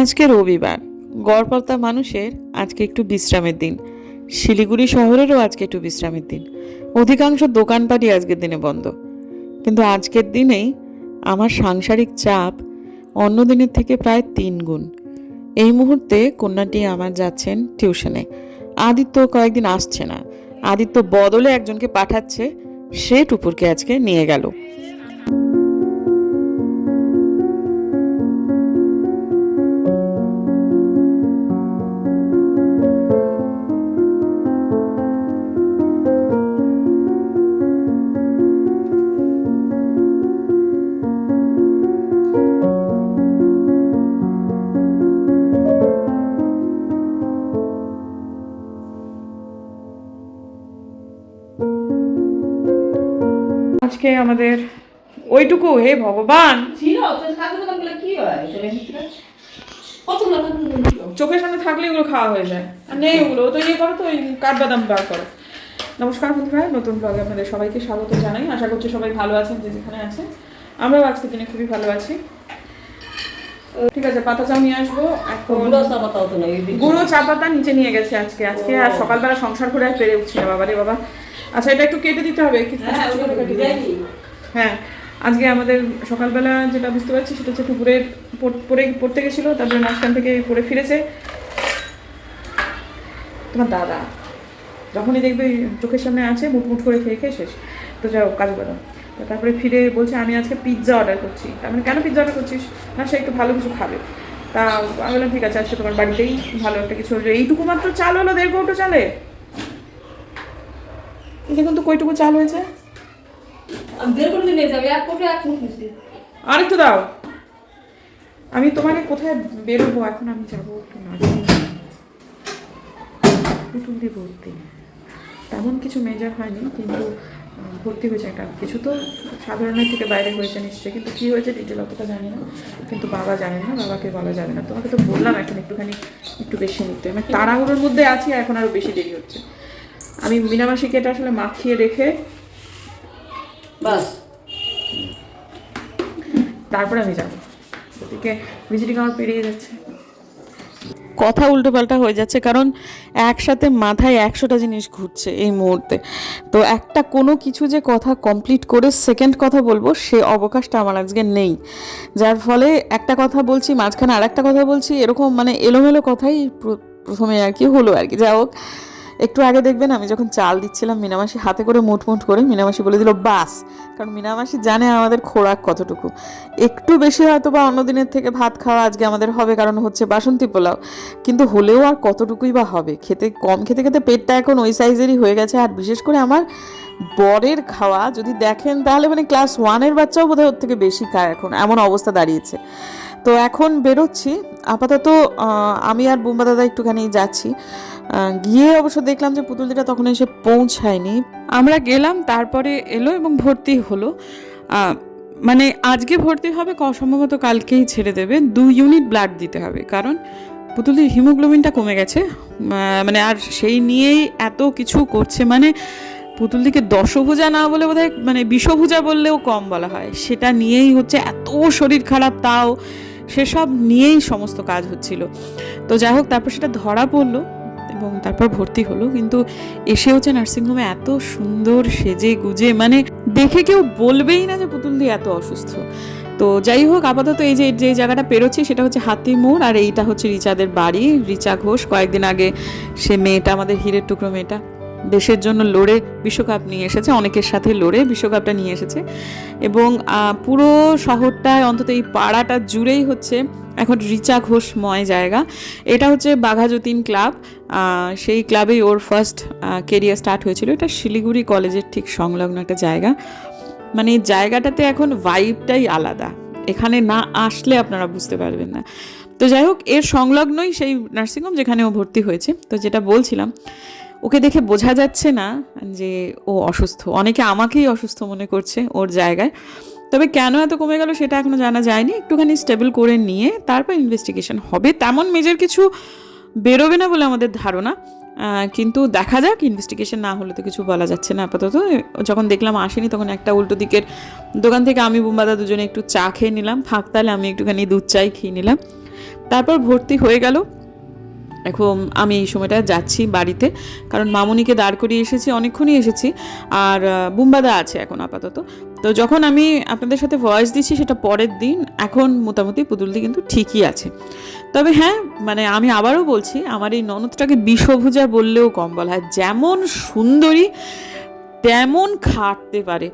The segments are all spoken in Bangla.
আজকে রবিবার। গড়পড়তা মানুষের আজকে একটু বিশ্রামের দিন। শিলিগুড়ি শহরেরও আজকে একটু বিশ্রামের দিন। অধিকাংশ দোকানপাটই আজকের দিনে বন্ধ। কিন্তু আজকের দিনেই আমার সাংসারিক চাপ অন্য দিনের থেকে প্রায় তিন গুণ। এই মুহূর্তে কন্যাটি আমার যাচ্ছেন টিউশনে। আদিত্য কয়েকদিন আসছে না। আদিত্য বদলে একজনকে পাঠাচ্ছে, সে টুপুরকে আজকে নিয়ে গেল। আমাদের। ওইটুকু হে ভগবান? চোখের সামনে থাকলে এগুলো খাওয়া হয়ে যায়। আর নেই ওগুলো তো ইয়ে করো তো ওই কাঠবাদাম বার করো। নমস্কার বন্ধুরা নতুন ব্লগে আপনাদের সবাইকে স্বাগত জানাই। আশা করছি সবাই ভালো আছেন যে যেখানে আছেন। আমরাও আজকে দিনে খুবই ভালো আছি। ঠিক আছে পাতা চাও নিয়ে আসব। গুঁড়ো চা পাতা নিচে নিয়ে গেছে আজকে। আজকে আর সকালবেলা সংসার করে আর পেরে উঠছি না বাবা রে বাবা। আচ্ছা এটা একটু কেটে দিতে হবে হ্যাঁ। হ্যাঁ আজকে আমাদের সকালবেলা যেটা বুঝতে পারছি সেটা হচ্ছে দুপুরে পড়- পড়ে পড়তে গেছিল তারপরে মাঝখান থেকে পড়ে ফিরেছে। তোমার দাদা যখনই দেখবে চোখের সামনে আছে মুটমুট করে খেয়ে খেয়ে শেষ। তো যাও কাজ করো তো তারপরে ফিরে বলছে আমি আজকে পিৎজা অর্ডার করছি। তার মানে কেন পিৎজা অর্ডার করছিস? না সে একটু ভালো কিছু খাবে। তা আমি বললাম ঠিক আছে আজকে তোমার বাড়িতেই ভালো একটা কিছু। এইটুকু মাত্র চাল হলো দেড় কৌটো চালে দেখুন তো কইটুকু চাল হয়েছে। আরেকটু দাও। আমি তোমাকে কোথায় বেরোবো? এখন আমি যাব একটু নার্সিং পুতুল ভর্তি। তেমন কিছু মেজার হয়নি কিন্তু ভর্তি হয়েছে একটা। কিছু তো সাধারণের থেকে বাইরে হয়েছে নিশ্চয়ই কিন্তু কি হয়েছে ডিটেল অতটা জানি না। কিন্তু বাবা জানে না বাবাকে বলা যাবে না। তোমাকে তো বললাম এখন একটুখানি একটু বেশি নিতে। আমি তাড়াহুড়োর মধ্যে আছি এখন আরও বেশি দেরি হচ্ছে। আমি মিনামাসিকে এটা আসলে মাখিয়ে রেখে বাস। তারপরে আমি যাব। ওদিকে ভিজিটিং আমার পেরিয়ে যাচ্ছে। কথা উল্টোপাল্টা হয়ে যাচ্ছে কারণ একসাথে মাথায় একশোটা জিনিস ঘুরছে এই মুহূর্তে। তো একটা কোনো কিছু যে কথা কমপ্লিট করে সেকেন্ড কথা বলব সে অবকাশটা আমার আজকে নেই। যার ফলে একটা কথা বলছি মাঝখানে আর একটা কথা বলছি এরকম মানে এলোমেলো কথাই প্রথমে আর কি হলো আর কি। যাই হোক একটু আগে দেখবেন আমি যখন চাল দিচ্ছিলাম, মিনামাসি হাতে করে মুটমুট করে মিনামাসি বলে দিল, বাস! কারণ মিনামাসি জানে আমাদের খোরাক কতটুকু। একটু বেশি হয়তো বা অন্য দিনের থেকে ভাত খাওয়া আজকে আমাদের হবে, কারণ হচ্ছে বাসন্তী পোলাও। কিন্তু হলেও আর কতটুকুই বা হবে? খেতে, কম খেতে খেতে পেটটা এখন ওই সাইজেরই হয়ে গেছে। আর বিশেষ করে আমার বরের খাওয়া যদি দেখেন, তাহলে মানে ক্লাস ওয়ানের বাচ্চাও বোধহয় ওর থেকে বেশি খায় এখন, এমন অবস্থা দাঁড়িয়েছে। তো এখন বেরোচ্ছি। আপাতত আমি আর বুম্বা দাদা একটুখানি যাচ্ছি। গিয়ে অবশ্য দেখলাম যে পুতুলদিটা তখন এসে পৌঁছায়নি। আমরা গেলাম, তারপরে এলো এবং ভর্তি হলো। মানে আজকে ভর্তি হবে সম্ভবত কালকেই ছেড়ে দেবে। দু ইউনিট ব্লাড দিতে হবে, কারণ পুতুলির হিমোগ্লোবিনটা কমে গেছে। মানে আর সেই নিয়েই এত কিছু করছে মানে পুতুলদিকে দশভুজা না বলে বোধহয় মানে বিষভুজা বললেও কম বলা হয়। সেটা নিয়েই হচ্ছে এত শরীর খারাপ, তাও সেসব নিয়েই সমস্ত কাজ হচ্ছিল। তো যাই হোক, তারপর সেটা ধরা পড়ল। এবং তারপর ভর্তি হলো। কিন্তু এসে হচ্ছে নার্সিংহোমে এত সুন্দর সেজে গুজে মানে দেখে কেউ বলবেই না যে পুতুল দিয়ে এত অসুস্থ। তো যাই হোক, আপাতত এই যে যে জায়গাটা পেরোচ্ছি সেটা হচ্ছে হাতি মোড়, আর এইটা হচ্ছে রিচাদের বাড়ি। রিচা ঘোষ, কয়েকদিন আগে সে মেয়েটা, আমাদের হীরের টুকরো মেয়েটা। দেশের জন্য লড়ে বিশ্বকাপ নিয়ে এসেছে, অনেকের সাথে লড়ে বিশ্বকাপটা নিয়ে এসেছে। এবং পুরো শহরটায় অন্তত এই পাড়াটা জুড়েই হচ্ছে এখন রিচা ঘোষময় জায়গা। এটা হচ্ছে বাঘাযতীন ক্লাব। সেই ক্লাবেই ওর ফার্স্ট কেরিয়ার স্টার্ট হয়েছিল। এটা শিলিগুড়ি কলেজের ঠিক সংলগ্ন একটা জায়গা। মানে জায়গাটাতে এখন ভাইবটাই আলাদা। এখানে না আসলে আপনারা বুঝতে পারবেন না। তো যাই হোক, এর সংলগ্নই সেই নার্সিংহোম যেখানে ও ভর্তি হয়েছে। তো যেটা বলছিলাম ওকে দেখে বোঝা যাচ্ছে না যে ও অসুস্থ। অনেকে আমাকেই অসুস্থ মনে করছে ওর জায়গায়। তবে কেন এত কমে গেল সেটা এখনও জানা যায়নি। একটুখানি স্টেবল করে নিয়ে তারপর ইনভেস্টিগেশন হবে। তেমন মেজর কিছু বেরোবে না বলে আমাদের ধারণা। কিন্তু দেখা যাক ইনভেস্টিগেশন না হলে তো কিছু বলা যাচ্ছে না আপাতত। যখন দেখলাম আসেনি, তখন একটা উল্টো দিকের দোকান থেকে আমি বুম্বাদা দুজনে একটু চা খেয়ে নিলাম। ফাঁক তাহলে আমি একটুখানি দুধ চাই খেয়ে নিলাম। তারপর ভর্তি হয়ে গেল। এখন আমি এই সময়টা যাচ্ছি বাড়িতে, কারণ মামুনিকে দাঁড় করিয়ে এসেছি, অনেকক্ষণই এসেছি, আর বুম্বাদা আছে এখন আপাতত। তো যখন আমি আপনাদের সাথে ভয়েস দিচ্ছি, সেটা পরের দিন, এখন মোটামুটি পুতুলদি কিন্তু ঠিকই আছে। তবে হ্যাঁ মানে আমি আবারও বলছি, আমার এই ননদটাকে বিষভুজা বললেও কম বলা হয়। যেমন সুন্দরী, তেমন খাটতে পারে।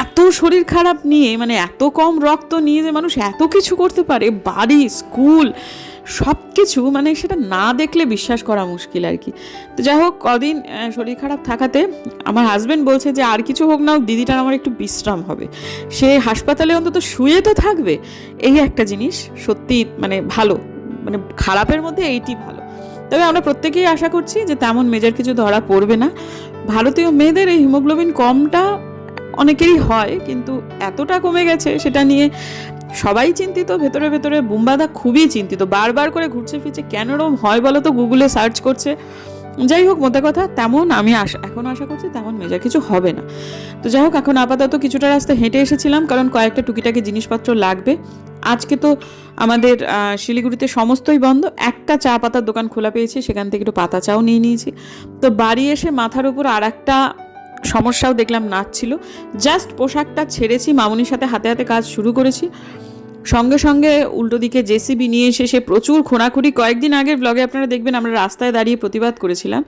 এত শরীর খারাপ নিয়ে মানে এত কম রক্ত নিয়ে যে মানুষ এত কিছু করতে পারে, বাড়ি, স্কুল সব কিছু মানে সেটা না দেখলে বিশ্বাস করা মুশকিল আর কি। তো যাই হোক, কদিন শরীর খারাপ থাকাতে আমার হাজব্যান্ড বলছে যে, আর কিছু হোক না দিদিটার আমার একটু বিশ্রাম হবে। সে হাসপাতালে অন্তত শুয়ে তো থাকবে। এই একটা জিনিস সত্যি মানে ভালো মানে খারাপের মধ্যে এইটি ভালো। তবে আমরা প্রত্যেকেই আশা করছি যে, তেমন মেজর কিছু ধরা পড়বে না। ভারতীয় মেয়েদের এই হিমোগ্লোবিন কমটা অনেকেরই হয়, কিন্তু এতটা কমে গেছে সেটা নিয়ে সবাই চিন্তিত, ভেতরে ভেতরে বুম্বাদা খুবই চিন্তিত। বারবার করে ঘুরছে ফিরছে, কেন এরম হয় বলো তো গুগলে সার্চ করছে। যাই হোক, মোটা কথা, তেমন আমি আশা, এখন আশা করছি তেমন মেজার কিছু হবে না। তো যাই হোক, এখন আপাতত কিছুটা রাস্তা হেঁটে এসেছিলাম, কারণ কয়েকটা টুকিটাকি জিনিসপত্র লাগবে। আজকে তো আমাদের শিলিগুড়িতে সমস্তই বন্ধ। একটা চা পাতার দোকান খোলা পেয়েছি, সেখান থেকে একটু পাতা চাও নিয়ে নিয়েছি। তো বাড়ি এসে মাথার উপর আর একটা সমস্যাও দেখলাম নাচছিল। জাস্ট পোশাকটা ছেড়েছি, মামুনির সাথে হাতে হাতে কাজ শুরু করেছি। সঙ্গে সঙ্গে উল্টো দিকে জেসিবি নিয়ে এসে সে প্রচুর খোঁড়াখুড়ি। কয়েকদিন আগের ব্লগে আপনারা দেখবেন আমরা রাস্তায় দাঁড়িয়ে প্রতিবাদ করেছিলাম।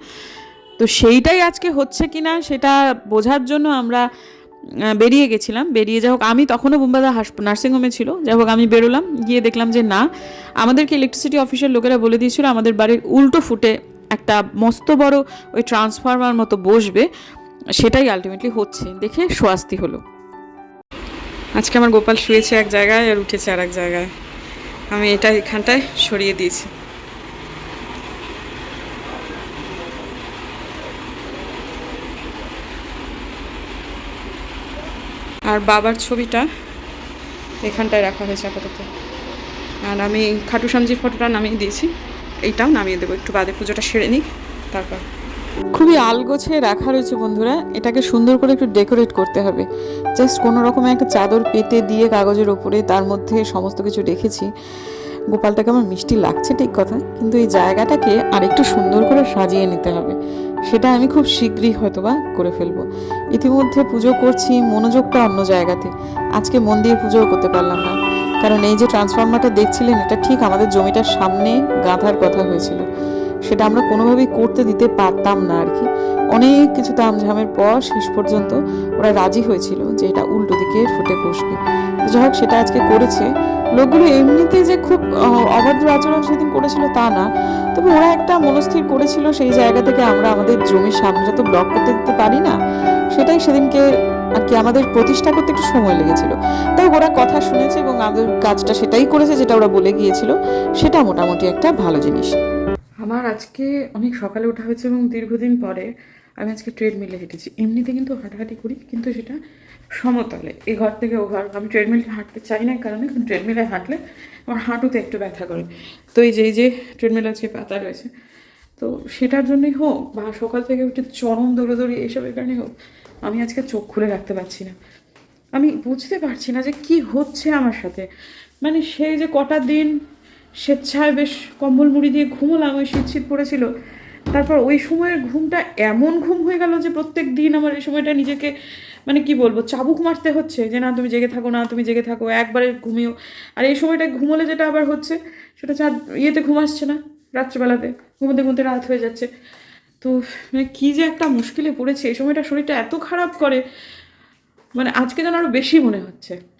তো সেইটাই আজকে হচ্ছে কিনা সেটা বোঝার জন্য আমরা বেরিয়ে গেছিলাম। বেরিয়ে যাই হোক, আমি তখনও বুম্বাদা হাস, নার্সিংহোমে ছিল। যাই হোক, আমি বেরোলাম, গিয়ে দেখলাম যে না, আমাদেরকে ইলেকট্রিসিটি অফিসের লোকেরা বলে দিয়েছিল, আমাদের বাড়ির উল্টো ফুটে একটা মস্ত বড় ওই ট্রান্সফরমার মতো বসবে। সেটাই আলটিমেটলি হচ্ছে। দেখে স্বস্তি হলো। আজকে আমার গোপাল শুয়েছে এক জায়গায় আর উঠেছে আর এক জায়গায়। আমি এটা এখানটায় সরিয়ে দিয়েছি। আর বাবার ছবিটা এখানটায় রাখা হয়েছে আপাতত। আর আমি খাটু শ্যামজির ফটোটা নামিয়ে দিয়েছি। এইটাও নামিয়ে দেবো। একটু বাদে পুজোটা সেরে নিই, তারপর। খুবই আলগোছে রাখা রয়েছে বন্ধুরা। এটাকে সুন্দর করে একটু ডেকোরেট করতে হবে। জাস্ট কোনো রকমের একটা চাদর পেতে দিয়ে কাগজের ওপরে তার মধ্যে সমস্ত কিছু রেখেছি। গোপালটাকে আমার মিষ্টি লাগছে ঠিক কথা, কিন্তু এই জায়গাটাকে আরেকটু সুন্দর করে সাজিয়ে নিতে হবে। সেটা আমি খুব শীঘ্রই হয়তোবা করে ফেলব। ইতিমধ্যে পুজো করছি মনোযোগটা অন্য জায়গাতে। আজকে মন দিয়ে পুজোও করতে পারলাম না। কারণ এই যে ট্রান্সফর্মারটা দেখছিলেন, এটা ঠিক আমাদের জমিটার সামনে গাঁথার কথা হয়েছিল। সেটা আমরা কোনোভাবেই করতে দিতে পারতাম না আর কি। অনেক কিছু তামঝামের পর শেষ পর্যন্ত ওরা রাজি হয়েছিল যে এটা উল্টো দিকে ফুটে বসবে। যাই হোক, সেটা আজকে করেছে। লোকগুলো এমনিতে যে খুব অভদ্র আচরণ সেদিন করেছিল তা না। তবে ওরা একটা মনস্থির করেছিল সেই জায়গা থেকে আমরা আমাদের জমির সামনেটা তো ব্লক করতে দিতে পারি না। সেটাই সেদিনকে আর কি আমাদের প্রতিষ্ঠা করতে একটু সময় লেগেছিল। তাই ওরা কথা শুনেছে এবং আমাদের কাজটা সেটাই করেছে যেটা ওরা বলে গিয়েছিল। সেটা মোটামুটি একটা ভালো জিনিস। আমার আজকে অনেক সকালে ওঠা হয়েছে এবং দীর্ঘদিন পরে আমি আজকে ট্রেডমিলে হেঁটেছি। এমনিতে কিন্তু হাঁটাহাঁটি করি, কিন্তু সেটা সমতলে। এই ঘর থেকে ও ঘর, আমি ট্রেডমিলে হাঁটতে চাই না কারণে কিন্তু ট্রেডমিলে হাঁটলে আমার হাঁটুতে একটু ব্যথা করে। তো এই যে এই যে ট্রেডমিল আজকে পাতা রয়েছে, তো সেটার জন্যই হোক বা সকাল থেকে উঠে চরম দৌড়োদৌড়ি এইসবের কারণে হোক, আমি আজকে চোখ খুলে রাখতে পারছি না। আমি বুঝতে পারছি না যে কি হচ্ছে আমার সাথে। মানে সেই যে কটা দিন স্বেচ্ছায় বেশ কম্বল মুড়ি দিয়ে ঘুমোলাম ওই শীত শীত পড়েছিল তারপর ওই সময়ের ঘুমটা এমন ঘুম হয়ে গেল যে প্রত্যেক দিন আমার এই সময়টা নিজেকে মানে কি বলব, চাবুক মারতে হচ্ছে যে না, তুমি জেগে থাকো, না, তুমি জেগে থাকো, একবারে ঘুমিও। আর এই সময়টা ঘুমোলে যেটা আবার হচ্ছে, সেটা চার ইয়েতে ঘুম আসছে না, রাত্রেবেলাতে। ঘুমোতে ঘুমোতে রাত হয়ে যাচ্ছে। তো মানে কী যে একটা মুশকিলে পড়েছে, এই সময়টা শরীরটা এত খারাপ করে মানে আজকে যেন আরও বেশি মনে হচ্ছে।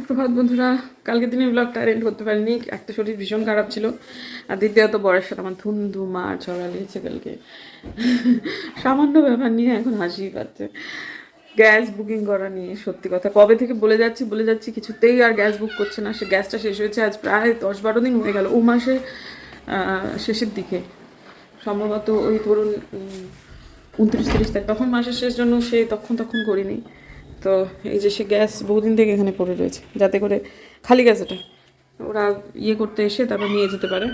সুপ্রভাত বন্ধুরা কালকে দিনে ব্লগটা অ্যারেন্ড করতে পারিনি। একটা শরীর ভীষণ খারাপ ছিল। আর দ্বিতীয়ত বরের সাথে আমার ধুমধু মার ছড়া লেগেছে কালকে। সামান্য ব্যাপার নিয়ে এখন হাসিই পাচ্ছে। গ্যাস বুকিং করা নিয়ে সত্যি কথা। কবে থেকে বলে যাচ্ছি বলে যাচ্ছি কিছুতেই আর গ্যাস বুক করছে না। সে গ্যাসটা শেষ হয়েছে আজ প্রায় দশ বারো দিন হয়ে গেল। ও মাসে শেষের দিকে। সম্ভবত ওই ধরুন উনত্রিশ তিরিশ তারিখ। তখন মাসের শেষ জন্য সে তখন তখন করিনি। তো এই যে সে গ্যাস বহুদিন থেকে এখানে পড়ে রয়েছে, যাতে করে খালি গ্যাস এটা ওরা ইয়ে করতে এসে তারপর নিয়ে যেতে পারে।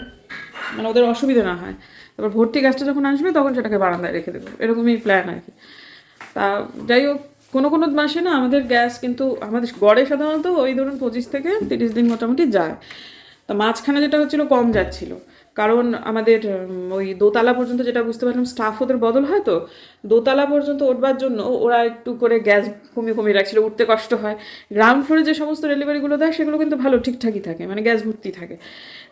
মানে ওদের অসুবিধা না হয়। তারপর ভর্তি গ্যাসটা যখন আসবে তখন সেটাকে বারান্দায় রেখে দেবো। এরকমই প্ল্যান আর কি। তা যাই হোক, কোনো কোনো মাসে না আমাদের গ্যাস কিন্তু আমাদের গড়ে সাধারণত ওই ধরুন পঁচিশ থেকে তিরিশ দিন মোটামুটি যায়। তো মাঝখানে যেটা হচ্ছিল কম যাচ্ছিল। কারণ আমাদের ওই দোতলা পর্যন্ত যেটা বুঝতে পারলাম স্টাফ ওদের বদল হয় তো, দোতলা পর্যন্ত উঠবার জন্য ওরা একটু করে গ্যাস কমিয়ে কমিয়ে রাখছিল, উঠতে কষ্ট হয়। গ্রাউন্ড ফ্লোরে যে সমস্ত ডেলিভারিগুলো দেয়, সেগুলো কিন্তু ভালো ঠিকঠাকই থাকে মানে গ্যাস ভর্তি থাকে।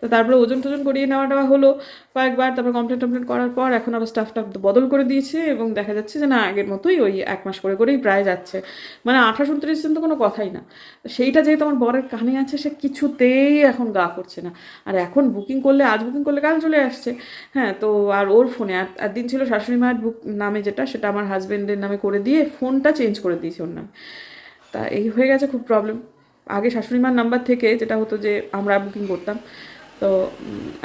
তো তারপরে ওজন টোজন করিয়ে নেওয়া নেওয়া হলো কয়েকবার, তারপর কমপ্লেন টমপ্লেন করার পর এখন আবার স্টাফটা বদল করে দিয়েছে এবং দেখা যাচ্ছে যে না, আগের মতোই ওই এক মাস করে করেই প্রায় যাচ্ছে। মানে আঠাশ উনত্রিশ দিন তো কোনো কথাই না। সেইটা যেহেতু আমার বরের কানে আছে, সে কিছুতেই এখন গা করছে না। আর এখন বুকিং করলে, আজ বুকিং করলে কাল চলে আসছে। হ্যাঁ তো আর ওর ফোনে আর আর দিন ছিল শাশুড়ি মায়ের বুক নামে যেটা, সেটা আমার হাজব্যান্ডের নামে করে দিয়ে ফোনটা চেঞ্জ করে দিয়েছে ওর নামে। তা এই হয়ে গেছে খুব প্রবলেম আগে শাশুড়ি মার নাম্বার থেকে যেটা হতো যে আমরা বুকিং করতাম। তো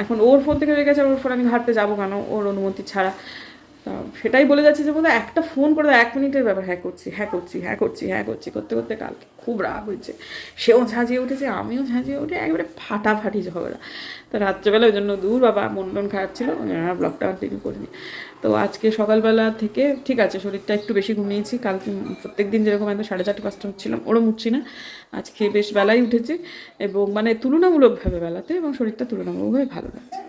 এখন ওর ফোন থেকে হয়ে গেছে ওর ফোন আমি ঘাটতে যাব কেন? ওর অনুমতি ছাড়া। সেটাই বলে যাচ্ছে যে বোধহয় একটা ফোন করে এক মিনিটের ব্যাপার হ্যাঁ করছি হ্যাঁ করছি হ্যাঁ করছি হ্যাঁ করছি, করতে করতে কালকে খুব রাগ হয়েছে। সেও ঝাঁঝিয়ে উঠেছে, আমিও ঝাঁঝিয়ে উঠে একেবারে ফাটাফাটি ঝগড়া। তো রাত্রেবেলা ওই জন্য দূর বাবা মন টন খারাপ ছিল জন্য আর কন্টিনিউ করিনি। তো আজকে সকালবেলা থেকে, ঠিক আছে, শরীরটা একটু বেশি ঘুমিয়েছি, কালকে প্রত্যেক দিন যেরকম একদম সাড়ে চারটে পাঁচটা হচ্ছিলাম ওরম উঠছি না। আজকে বেশ বেলায় উঠেছি এবং মানে তুলনামূলকভাবে বেলাতে এবং শরীরটা তুলনামূলকভাবে ভালো লাগছে।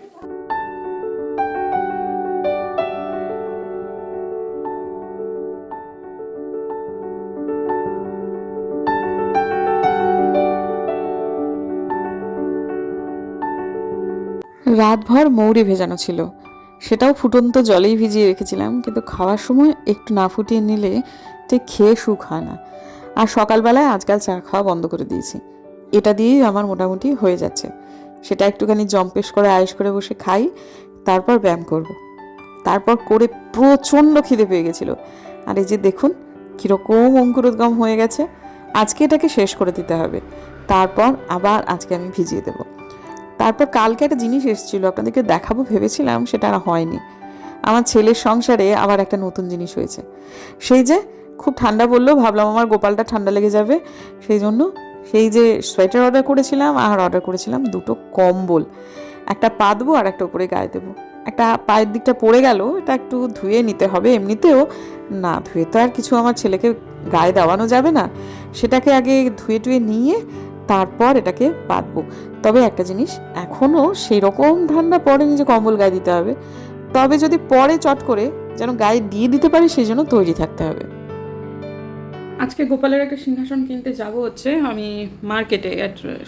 রাতভর মৌরি ভেজানো ছিল। সেটাও ফুটন্ত জলেই ভিজিয়ে রেখেছিলাম, কিন্তু খাওয়ার সময় একটু না ফুটিয়ে নিলে ঠিক খেয়ে সুখ হয় না। আর সকালবেলায় আজকাল চা খাওয়া বন্ধ করে দিয়েছি। এটা দিয়েই আমার মোটামুটি হয়ে যাচ্ছে। সেটা একটুখানি জম্পেশ করে আয়েস করে বসে খাই, তারপর ব্যায়াম করব। তারপর করে প্রচণ্ড খিদে পেয়ে গেছিল। আর এই যে দেখুন, কীরকম অঙ্কুরোদ্গম হয়ে গেছে। আজকে এটাকে শেষ করে দিতে হবে। তারপর আবার আজকে আমি ভিজিয়ে দেবো। তারপর কালকে একটা জিনিস এসেছিল, আপনাদেরকে দেখাবো, ভেবেছিলাম সেটা আর হয়নি। আমার ছেলের সংসারে আবার একটা নতুন জিনিস হয়েছে। সেই যে খুব ঠান্ডা বলল ভাবলাম আমার গোপালটা ঠান্ডা লেগে যাবে। সেই জন্য সেই যে সোয়েটার অর্ডার করেছিলাম আর অর্ডার করেছিলাম দুটো কম্বল। একটা পাতবো আর একটা উপরে গায়ে দেবো। একটা পায়ের দিকটা পড়ে গেল, এটা একটু ধুয়ে নিতে হবে। এমনিতেও না, ধুয়ে তো আর কিছু আমার ছেলেকে গায়ে দেওয়ানো যাবে না। সেটাকে আগে ধুয়ে টুয়ে নিয়ে তারপর এটাকে পাতবো তবে একটা জিনিস এখনও সেই রকম ঠান্ডা পড়েনি যে কম্বল গায়ে দিতে হবে। তবে যদি পরে চট করে যেন গায়ে দিয়ে দিতে পারি, সেই জন্য তৈরি থাকতে হবে। আজকে গোপালের একটা সিংহাসন কিনতে যাব হচ্ছে। আমি মার্কেটে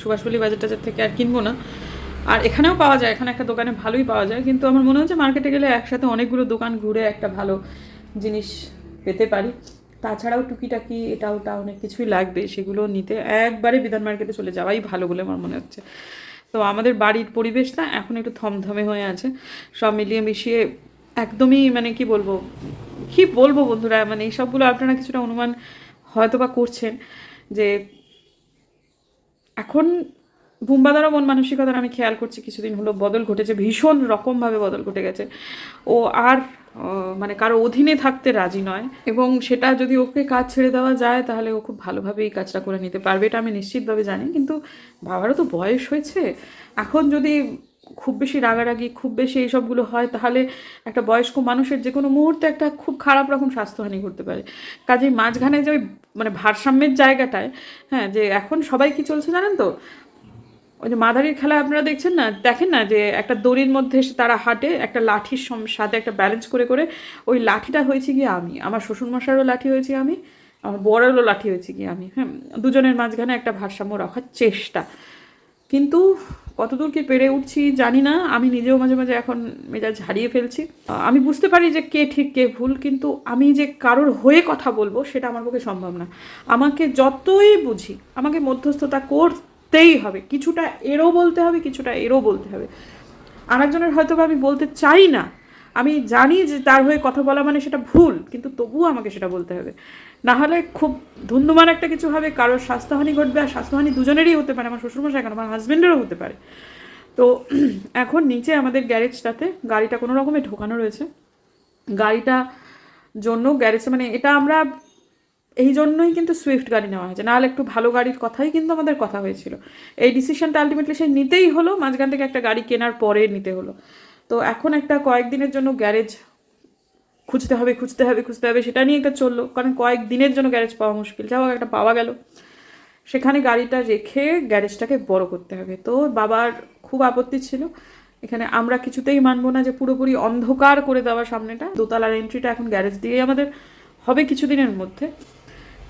সুভাষপল্লী বাজার টাজার থেকে আর কিনবো না। আর এখানেও পাওয়া যায়, এখানে একটা দোকানে ভালোই পাওয়া যায়। কিন্তু আমার মনে হচ্ছে মার্কেটে গেলে একসাথে অনেকগুলো দোকান ঘুরে একটা ভালো জিনিস পেতে পারি। তাছাড়াও টুকিটাকি এটা ওটা অনেক কিছুই লাগবে, সেগুলো নিতে একবারে বিধান মার্কেটে চলে যাওয়াই ভালো বলে আমার মনে হচ্ছে। তো আমাদের বাড়ির পরিবেশটা এখন একটু থমথমে হয়ে আছে, সব মিলিয়ে মিশিয়ে একদমই মানে কি বলব কি বলব বন্ধুরা মানে এইসবগুলো আপনারা কিছুটা অনুমান হয়তো বা করছেন যে এখন বুম্বাদারও মন মানসিকতার আমি খেয়াল করছি কিছুদিন হলো বদল ঘটেছে, ভীষণ রকমভাবে বদল ঘটে গেছে। ও আর মানে কারও অধীনে থাকতে রাজি নয়। এবং সেটা যদি ওকে কাজ ছেড়ে দেওয়া যায়, তাহলে ও খুব ভালোভাবে এই কাজটা করে নিতে পারবে, এটা আমি নিশ্চিতভাবে জানি। কিন্তু বাবারও তো বয়স হয়েছে। এখন যদি খুব বেশি রাগারাগি, খুব বেশি এইসবগুলো হয়, তাহলে একটা বয়স্ক মানুষের যে কোনো মুহূর্তে একটা খুব খারাপ রকম স্বাস্থ্যহানি ঘটতে পারে। কাজেই মাঝখানে যে ওই মানে ভারসাম্যের জায়গাটায় হ্যাঁ যে এখন সবাই কি চলছে জানেন তো? ওই যে মাদারির খেলা আপনারা দেখছেন না? দেখেন না যে একটা দড়ির মধ্যে তারা হাঁটে, একটা লাঠির সাথে একটা ব্যালেন্স করে করে ওই লাঠিটা হয়েছে গিয়ে আমি। আমার শ্বশুরমশারও লাঠি হয়েছি আমি, আমার বড়েরও লাঠি হয়েছে গিয়ে আমি। হ্যাঁ দুজনের মাঝখানে একটা ভারসাম্য রাখার চেষ্টা। কিন্তু কতদূর কি পেরে উঠছি জানি না, আমি নিজেও মাঝে মাঝে এখন মেজাজ হারিয়ে ফেলছি। আমি বুঝতে পারি যে কে ঠিক, কে ভুল, কিন্তু আমি যে কারোর হয়ে কথা বলব সেটা আমার পক্ষে সম্ভব না। আমাকে যতই বুঝি, আমাকে মধ্যস্থতা করতেই হবে। কিছুটা এরও বলতে হবে, কিছুটা এরও বলতে হবে। আরেকজনের হয়তো বা আমি বলতে চাই না। আমি জানি যে তার হয়ে কথা বলা মানে সেটা ভুল, কিন্তু তবুও আমাকে সেটা বলতে হবে। না হলে খুব ধুন্ধুমান একটা কিছু হবে, কারোর স্বাস্থ্যহানি ঘটবে আর স্বাস্থ্যহানি দুজনেরই হতে পারে, আমার শ্বশুরমশাই কেন, আমার হাজব্যান্ডেরও হতে পারে। তো এখন নিচে আমাদের গ্যারেজটাতে গাড়িটা কোনো রকমে ঢোকানো রয়েছে। গাড়িটা জন্য গ্যারেজে মানে এটা আমরা এই জন্যই কিন্তু সুইফট গাড়ি নেওয়া হয়েছে। নাহলে একটু ভালো গাড়ির কথাই কিন্তু আমাদের কথা হয়েছিল। এই ডিসিশনটা আলটিমেটলি সেই নিতেই হলো, মাঝখান থেকে একটা গাড়ি কেনার পরে নিতে হলো। তো এখন একটা কয়েকদিনের জন্য গ্যারেজ খুঁজতে হবে খুঁজতে হবে খুঁজতে হবে, সেটা নিয়ে একটা চলল। কারণ কয়েক দিনের জন্য গ্যারেজ পাওয়া মুশকিল। যাও একটা পাওয়া গেল। সেখানে গাড়িটা রেখে গ্যারেজটাকে বড় করতে হবে। তো বাবার খুব আপত্তি ছিল। এখানে আমরা কিছুতেই মানবো না যে পুরোপুরি অন্ধকার করে দেওয়া সামনেটা। দোতলার এন্ট্রিটা এখন গ্যারেজ দিয়েই আমাদের হবে কিছুদিনের মধ্যে।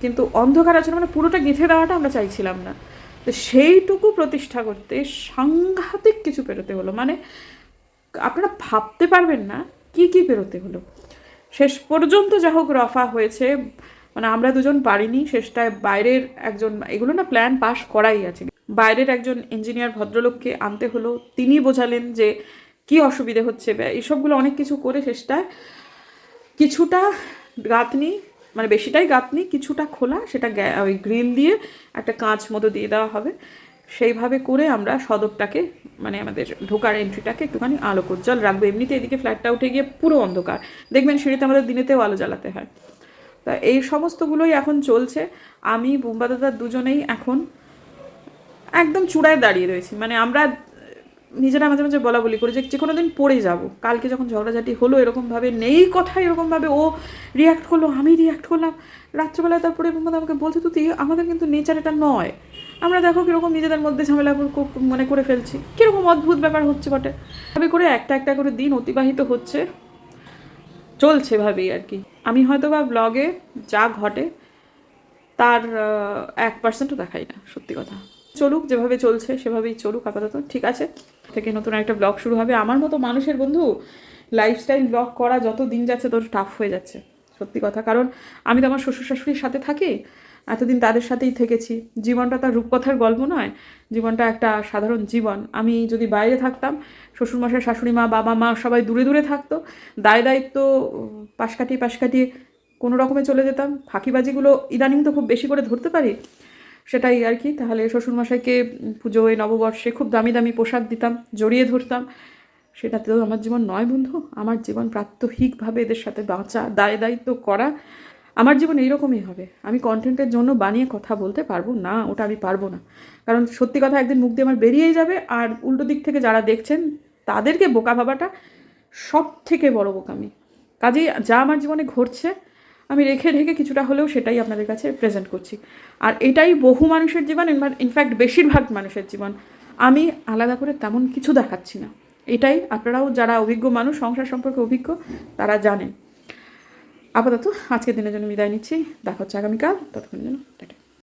কিন্তু অন্ধকার আছে মানে পুরোটা গেঁথে দেওয়াটা আমরা চাইছিলাম না। তো সেইটুকু প্রতিষ্ঠা করতে সাংঘাতিক কিছু পেরোতে হলো। মানে আপনারা ভাবতে পারবেন না কি কি পেরোতে হলো। শেষ পর্যন্ত যা হোক রফা হয়েছে মানে আমরা দুজন পারিনি, শেষটায় বাইরের একজন, এগুলো না প্ল্যান পাস করাই আছে। বাইরের একজন ইঞ্জিনিয়ার ভদ্রলোককে আনতে হলো। তিনি বোঝালেন যে কি অসুবিধে হচ্ছে এইসবগুলো অনেক কিছু করে শেষটায় কিছুটা গাঁথনি মানে বেশিটাই গাঁথনি, কিছুটা খোলা, সেটা ওই গ্রিল দিয়ে একটা কাঁচ মতো দিয়ে দেওয়া হবে। সেইভাবে করে আমরা সদরটাকে মানে আমাদের ঢোকার এন্ট্রিটাকে একটুখানি আলোক উজ্জ্বল রাখব। এমনিতে এদিকে ফ্ল্যাটটা উঠে গিয়ে পুরো অন্ধকার। দেখবেন সিঁড়িতে আমাদের দিনেতেও আলো জ্বালাতে হয়। তা এই সমস্তগুলোই এখন চলছে। আমি, বুম্বা দাদা দুজনেই এখন একদম চূড়ায় দাঁড়িয়ে রয়েছি। মানে আমরা নিজেরা মাঝে মাঝে বলা বলি করে যে যে কোনো দিন পড়ে যাব। কালকে যখন ঝগড়াঝাটি হলো এরকমভাবে নেই কথা এরকমভাবে ও রিয়াক্ট করল, আমি রিয়াক্ট করলাম। রাত্রেবেলায় তারপরে বুম্বাদা আমাকে বলছে তো তুই, আমাদের কিন্তু নেচার এটা নয়। আমরা দেখো কীরকম নিজেদের মধ্যে ঝামেলা মানে করে ফেলছি। কীরকম অদ্ভুত ব্যাপার হচ্ছে বটে। ভাবে করে একটা একটা করে দিন অতিবাহিত হচ্ছে। চলছে ভাবেই আর কি। আমি হয়তো বা ব্লগে যা ঘটে, তার এক পার্সেন্টও দেখাই না, সত্যি কথা। চলুক, যেভাবে চলছে সেভাবেই চলুক আপাতত। ঠিক আছে? থেকে নতুন একটা ব্লগ শুরু হবে। আমার মতো মানুষের বন্ধু লাইফস্টাইল ব্লগ করা যত দিন যাচ্ছে তত টাফ হয়ে যাচ্ছে, সত্যি কথা। কারণ আমি তো আমার শ্বশুর শাশুড়ির সাথে থাকি, এতদিন তাদের সাথেই থেকেছি। জীবনটা তার রূপকথার গল্প নয়, জীবনটা একটা সাধারণ জীবন। আমি যদি বাইরে থাকতাম, শ্বশুরমশাই শাশুড়ি মা বাবা মা সবাই দূরে দূরে থাকতো, দায় দায়িত্ব, পাশ কাটিয়ে পাশ কাটিয়ে কোনো রকমে চলে যেতাম। ফাঁকিবাজিগুলো ইদানিং তো খুব বেশি করে ধরতে পারি সেটাই আর কি। তাহলে শ্বশুরমশাইকে পুজোয় নববর্ষে খুব দামি দামি পোশাক দিতাম, জড়িয়ে ধরতাম। সেটা তো আমার জীবন নয় বন্ধু, আমার জীবন প্রাত্যহিকভাবে এদের সাথে বাঁচা, দায় দায়িত্ব করা, আমার জীবন এইরকমই হবে। আমি কন্টেন্টের জন্য বানিয়ে কথা বলতে পারব? না, ওটা আমি পারব না। কারণ সত্যি কথা একদিন মুখ দিয়ে আমার বেরিয়েই যাবে, আর উল্টো দিক থেকে যারা দেখছেন, তাদেরকে বোকা ভাবাটা সব থেকে বড় বোকামি। কাজেই যা আমার জীবনে ঘটছে আমি রেখে ঢেকে কিছুটা হলেও সেটাই আপনাদের কাছে প্রেজেন্ট করছি। আর এটাই বহু মানুষের জীবন ইনফ্যাক্ট বেশিরভাগ মানুষের জীবন। আমি আলাদা করে তেমন কিছু দেখাচ্ছি না। এটাই আপনারাও যারা অভিজ্ঞ মানুষ, সংসার সম্পর্কে অভিজ্ঞ, তারা জানেন। আপাতত আজকের দিনের জন্য বিদায় নিচ্ছি। দেখা হচ্ছে আগামীকাল। ততক্ষণের জন্য, টাটা।